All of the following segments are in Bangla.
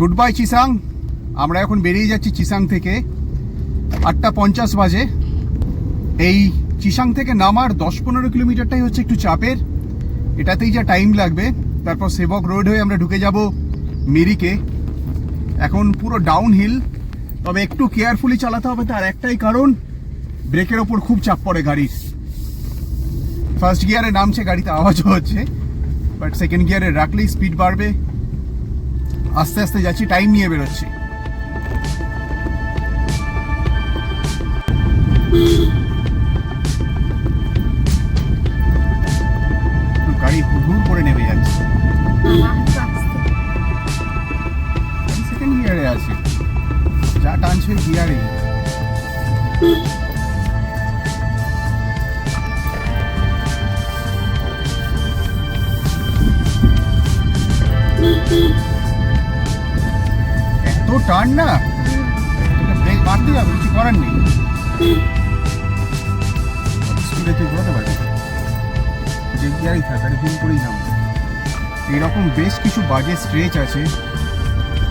গুড বাই চিসাং আমরা এখন বেরিয়ে যাচ্ছি চিসাং থেকে। আটটা পঞ্চাশ বাজে। এই চিসাং থেকে নামার দশ পনেরো কিলোমিটারটাই হচ্ছে একটু চাপের। এটাতেই যা টাইম লাগবে। তারপর সেবক রোড হয়ে আমরা ঢুকে যাব মিরিকে। এখন পুরো ডাউন হিল তবে একটু কেয়ারফুলি চালাতে হবে তার একটাই কারণ, ব্রেকের ওপর খুব চাপ পড়ে গাড়ির। ফার্স্ট গিয়ারে নামছে, গাড়িতে আওয়াজও হচ্ছে। বাট সেকেন্ড গিয়ারে রাখলেই স্পিড বাড়বে। আস্তে আস্তে যাচ্ছি টাইম নিয়ে বেরোচ্ছি। টান না? ব্রেক মারতে যাবে কিছু করার নেই। স্পিডে তুই ঘোরাতে পারবি? যে গিয়ারই থাক গাড়ি ভুল করেই নাম এরকম বেশ কিছু বাজে স্ট্রেচ আছে।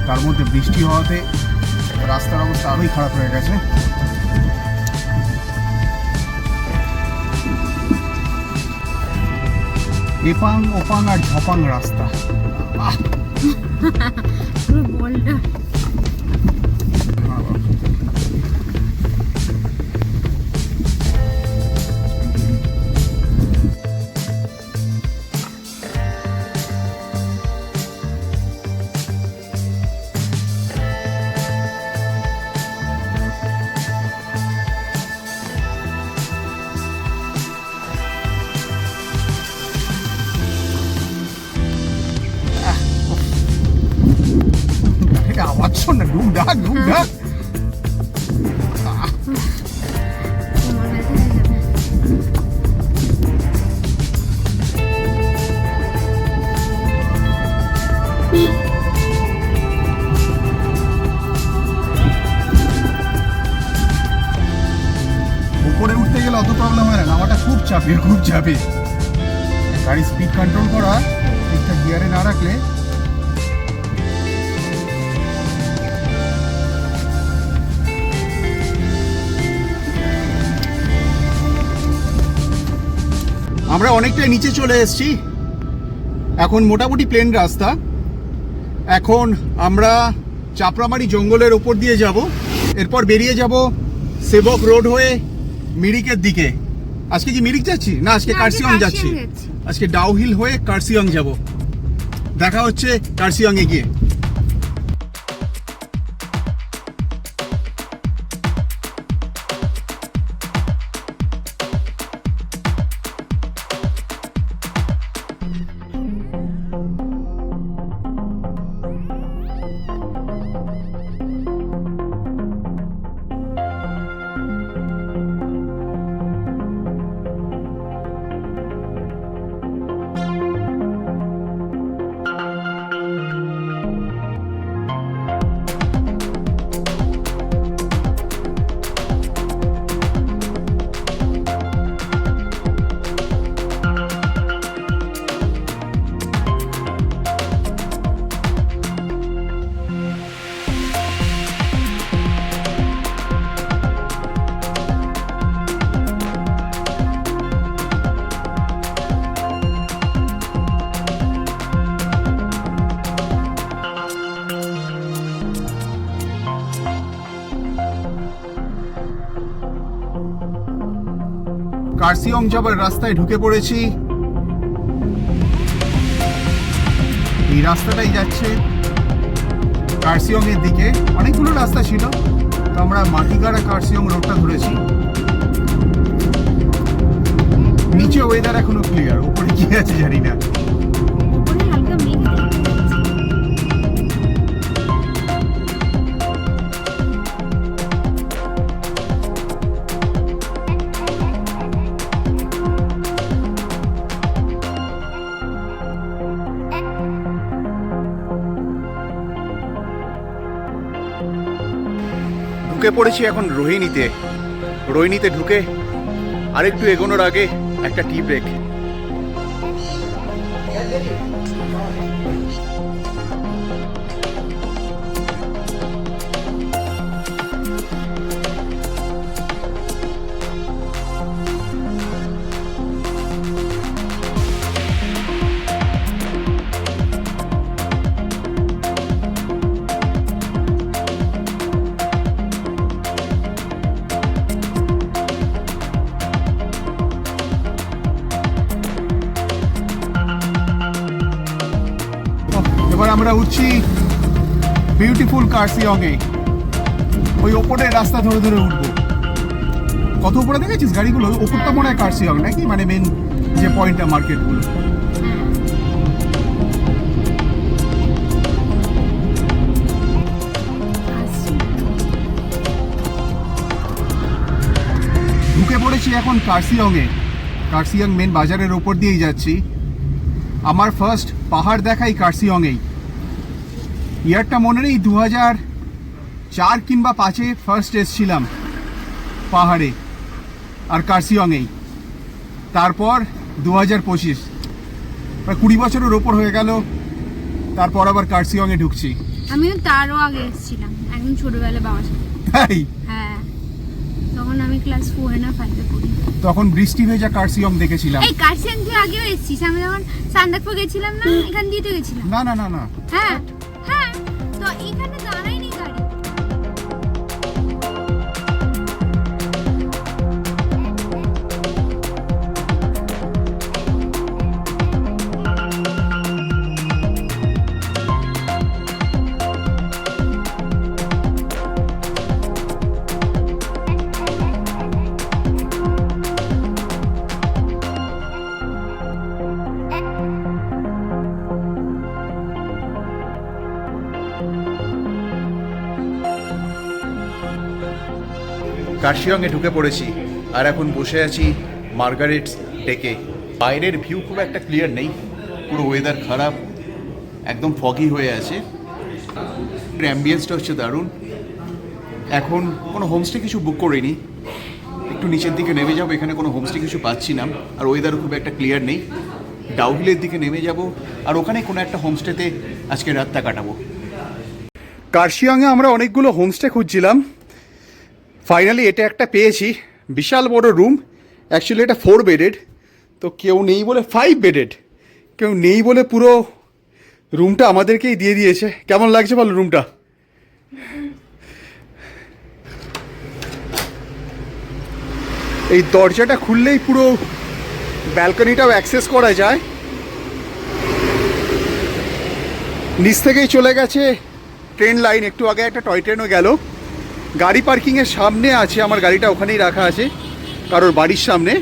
তার মধ্যে বৃষ্টি হওয়াতে রাস্তার অবস্থা আরোই খারাপ হয়ে গেছে। এপাং, ওপাং আর ঝপাং রাস্তা। শোন না ডুব ডাক উপরে উঠতে গেলে অত প্রবলেম হয় না, নামাটা খুব চাপে খুব চাপে। গাড়ি স্পিড কন্ট্রোল করা ঠিকঠাক গিয়ারে না রাখলে আমরা অনেকটাই নিচে চলে এসেছি। এখন মোটামুটি প্লেন রাস্তা। এখন আমরা চাপড়ামারি জঙ্গলের ওপর দিয়ে যাব। এরপর বেরিয়ে যাব সেবক রোড হয়ে মিরিকের দিকে। আজকে কি মিরিক যাচ্ছি? না আজকে কার্সিয়ং যাচ্ছি। যাচ্ছি। আজকে ডাউহিল হয়ে কার্সিয়ং যাব। দেখা হচ্ছে কার্সিয়ং এ গিয়ে। কার্সিয়ং যাবার রাস্তায় ঢুকে পড়েছি। এই রাস্তাটাই যাচ্ছে কার্সিয়ং এর দিকে। অনেকগুলো রাস্তা ছিল, তো আমরা মাটিগাড়া কার্সিয়ং রোডটা ধরেছি। নিচে ওয়েদার এখনও ক্লিয়ার উপরে কি আছে জানি না। ঢুকে পড়েছি এখন রোহিণীতে। রোহিণীতে ঢুকে আরেকটু এগোনোর আগে একটা টি ব্রেক আমরা উঠছি বিউটিফুল কার্সিয়ংয়ে ওই ওপরের রাস্তা ধরে ধরে উঠবো। কত উপরে দেখেছিস গাড়িগুলো? ওপরটা মনে হয় কার্সিয়ং নাকি? মানে মেন যে পয়েন্টটা মার্কেটগুলো। ঢুকে পড়েছি এখন কার্সিয়ংয়ে কার্সিয়ং মেন বাজারের ওপর দিয়েই যাচ্ছি। আমার ফার্স্ট পাহাড় দেখাই কার্সিয়ংয়েই ইয়ারটা মনে নেই দু হাজার চার কিংবা পাঁচে ফার্স্ট এসছিলাম পাহাড়ে আর কার্সিয়ংয়েই তারপর দু হাজার পঁচিশ প্রায় কুড়ি বছরের ওপর হয়ে গেল তারপর আবার কার্সিয়ংয়ে ঢুকছি। আমিও তারও আগে এসেছিলাম একদম ছোটবেলা বাবার সাথে। তাই? হ্যাঁ। তখন আমি ক্লাস ফোর না ফাইভে পড়ি। তখন বৃষ্টি ভেজা কার্সিয়ং দেখেছিলাম। এই কার্সিয়াম তুই আগেও এসেছিস আমি যখন সান্দাকপুর গেছিলাম না এখান দিয়ে তো গেছিলাম। না না না না। হ্যাঁ হ্যাঁ তো এখানে দাঁড়ায়নি কার্শিয়ংয়ে ঢুকে পড়েছি। আর এখন বসে আছি মার্গারেটস ডেকে। বাইরের ভিউ খুব একটা ক্লিয়ার নেই। পুরো ওয়েদার খারাপ। একদম ফগি হয়ে আছে। অ্যাম্বিয়েন্সটা হচ্ছে দারুণ। এখন কোনো হোমস্টে কিছু বুক করিনি। একটু নিচের দিকে নেমে যাব। এখানে কোনো হোমস্টে কিছু পাচ্ছি না। আর ওয়েদারও খুব একটা ক্লিয়ার নেই। ডাউহিলের দিকে নেমে যাব। আর ওখানে কোনো একটা হোমস্টেতে আজকে রাতটা কাটাবো। কার্শিয়াংয়ে আমরা অনেকগুলো হোমস্টে খুঁজছিলাম। ফাইনালি এটা একটা পেয়েছি। বিশাল বড় রুম অ্যাকচুয়ালি এটা ফোর বেডেড তো কেউ নেই বলে ফাইভ বেডেড কেউ নেই বলে পুরো রুমটা আমাদেরকেই দিয়ে দিয়েছে। কেমন লাগছে বলো রুমটা এই দরজাটা খুললেই পুরো ব্যালকনিটাও অ্যাক্সেস করা যায়। নিচ থেকেই চলে গেছে। ট্রেন লাইন একটু আগে একটা টয় ট্রেনও গেল। গাড়ি পার্কিংয়ের সামনে আছে, আমার গাড়িটা ওখানেই রাখা আছে, কারোর বাড়ির সামনে।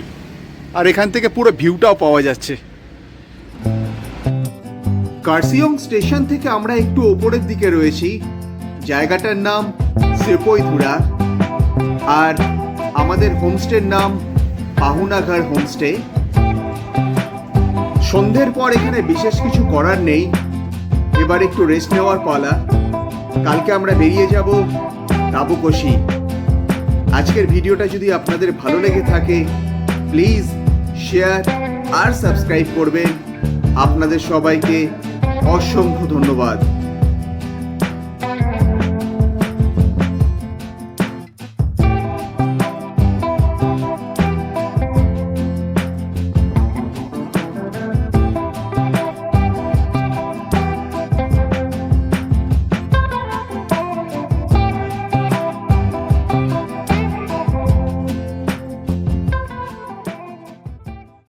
আর এখান থেকে পুরো ভিউটাও পাওয়া যাচ্ছে। কার্সিয়ং স্টেশন থেকে আমরা একটু ওপরের দিকে রয়েছি। জায়গাটার নাম সেপইথুরা আর আমাদের হোমস্টের নাম পাহুনাঘাড় হোমস্টে। সন্ধ্যের পর এখানে বিশেষ কিছু করার নেই। এবার একটু রেস্ট নেওয়ার পালা। কালকে আমরা বেরিয়ে যাব তাবুকশি আজকের ভিডিওটা যদি আপনাদের ভালো লেগে থাকে প্লিজ শেয়ার আর সাবস্ক্রাইব করবেন। আপনাদের সবাইকে অসংখ্য ধন্যবাদ।